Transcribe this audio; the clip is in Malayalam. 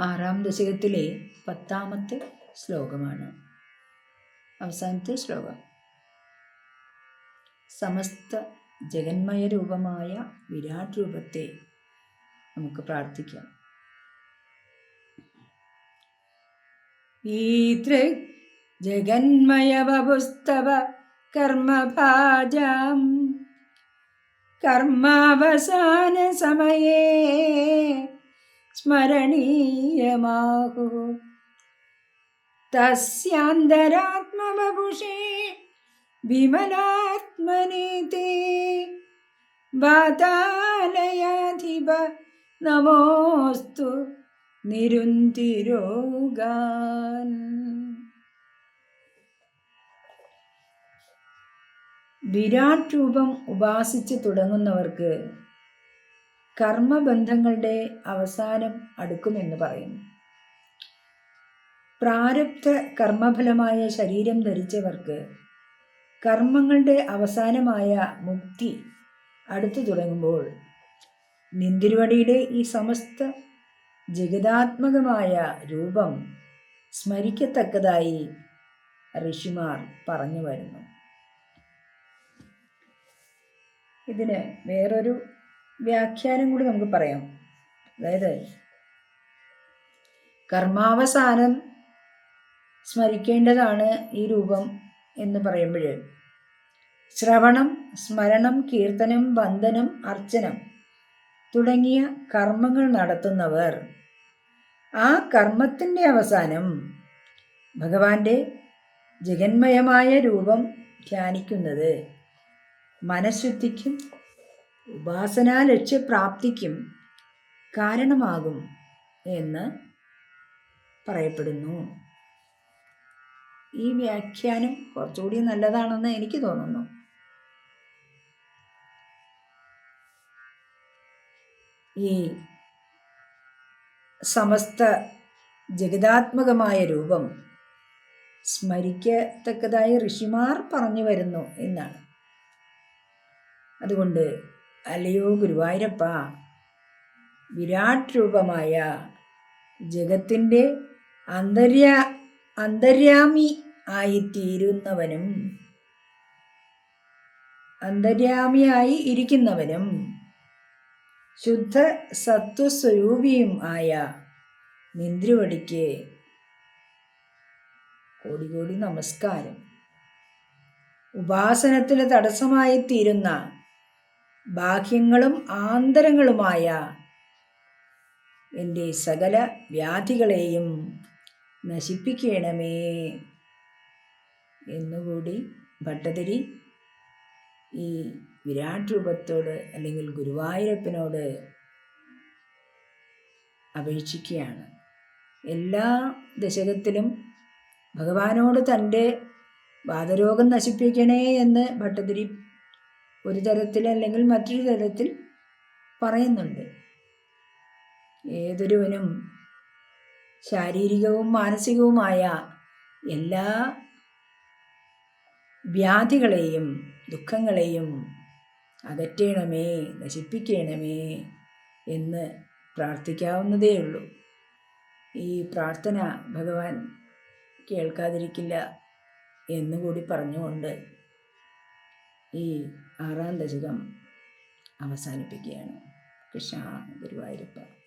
ആറാം ദശകത്തിലെ പത്താമത്തെ ശ്ലോകമാണ്. അവസാനത്തെ ശ്ലോകം. സമസ്ത ജഗന്മയ രൂപമായ വിരാട് രൂപത്തെ നമുക്ക് പ്രാർത്ഥിക്കാം. ഈതൃ ജഗന്മയ വപുസ്തവ കർമ്മഭാജം കർമാവസാന സമയേ സ്മരണീയമാഹു തസ്യാന്തരാത്മവപുഷേ വിമലാത്മനീതി. വാതാലയാധിപ നമോസ്തു നിരുന്തിരോഗാൻ. വിരാട് രൂപം ഉപാസിച്ച് തുടങ്ങുന്നവർക്ക് കർമ്മബന്ധങ്ങളുടെ അവസാനം അടുക്കുമെന്ന് പറയുന്നു. പ്രാരബ്ധ കർമ്മഫലമായ ശരീരം ധരിച്ചവർക്ക് കർമ്മങ്ങളുടെ അവസാനമായ മുക്തി അടുത്തു തുടങ്ങുമ്പോൾ നിന്തിരുവടിയുടെ ഈ സമസ്ത ജഗതാത്മകമായ രൂപം സ്മരിക്കത്തക്കതായി ഋഷിമാർ പറഞ്ഞു വരുന്നു. ഇതിന് വേറൊരു വ്യാഖ്യാനം കൂടി നമുക്ക് പറയാം. അതായത് കർമാവസാനം സ്മരിക്കേണ്ടതാണ് ഈ രൂപം എന്ന് പറയുമ്പോൾ ശ്രവണം സ്മരണം കീർത്തനം വന്ദനം അർച്ചനം തുടങ്ങിയ കർമ്മങ്ങൾ നടത്തുന്നവർ. ആ കർമ്മത്തിന്റെ അവസാനം ഭഗവാന്റെ ജഗന്മയമായ രൂപം ധ്യാനിക്കുന്നത് മനഃശുദ്ധിക്കും ഉപാസനാ ലക്ഷ്യപ്രാപ്തിക്കും കാരണമാകും എന്ന് പറയപ്പെടുന്നു. ഈ വ്യാഖ്യാനം കുറച്ചുകൂടി നല്ലതാണെന്ന് എനിക്ക് തോന്നുന്നു. ഈ സമസ്ത ജഗതാത്മകമായ രൂപം സ്മരിക്കത്തക്കതായി ഋഷിമാർ പറഞ്ഞു വരുന്നു എന്നാണ്. അതുകൊണ്ട് അല്ലയോ ഗുരുവായൂരപ്പ. വിരാട് രൂപമായ ജഗത്തിന്റെ അന്തര്യ അന്തര്യാമി ആയിത്തീരുന്നവനും അന്തര്യാമിയായി ഇരിക്കുന്നവനും ശുദ്ധ സത്വസ്വരൂപിയും ആയ നിന്ദ്രുവടിക്ക് കോടി കോടി നമസ്കാരം. ഉപാസനത്തിന് തടസ്സമായി തീരുന്ന ബാഹ്യങ്ങളും ആന്തരങ്ങളുമായ എന്റെ സകല വ്യാധികളെയും നശിപ്പിക്കണമേ എന്നുകൂടി ഭട്ടതിരി ഈ വിരാട് രൂപത്തോട് അല്ലെങ്കിൽ ഗുരുവായൂരപ്പനോട് അപേക്ഷിക്കുകയാണ്. എല്ലാ ദശകത്തിലും ഭഗവാനോട് തന്റെ വാദരോഗം നശിപ്പിക്കണേ എന്ന് ഭട്ടതിരി ഒരു തരത്തിൽ അല്ലെങ്കിൽ മറ്റൊരു തരത്തിൽ പറയുന്നുണ്ട്. ഏതൊരുവനും ശാരീരികവും മാനസികവുമായ എല്ലാ വ്യാധികളെയും ദുഃഖങ്ങളെയും അകറ്റണമേ നശിപ്പിക്കണമേ എന്ന് പ്രാർത്ഥിക്കാവുന്നതേ ഉള്ളൂ ഈ പ്രാർത്ഥന ഭഗവാൻ കേൾക്കാതിരിക്കില്ല എന്നുകൂടി പറഞ്ഞുകൊണ്ട് ഈ ആറാം ദശകം അവസാനിപ്പിക്കുകയാണ്. കൃഷ്ണ ഗുരുവായൂരപ്പ.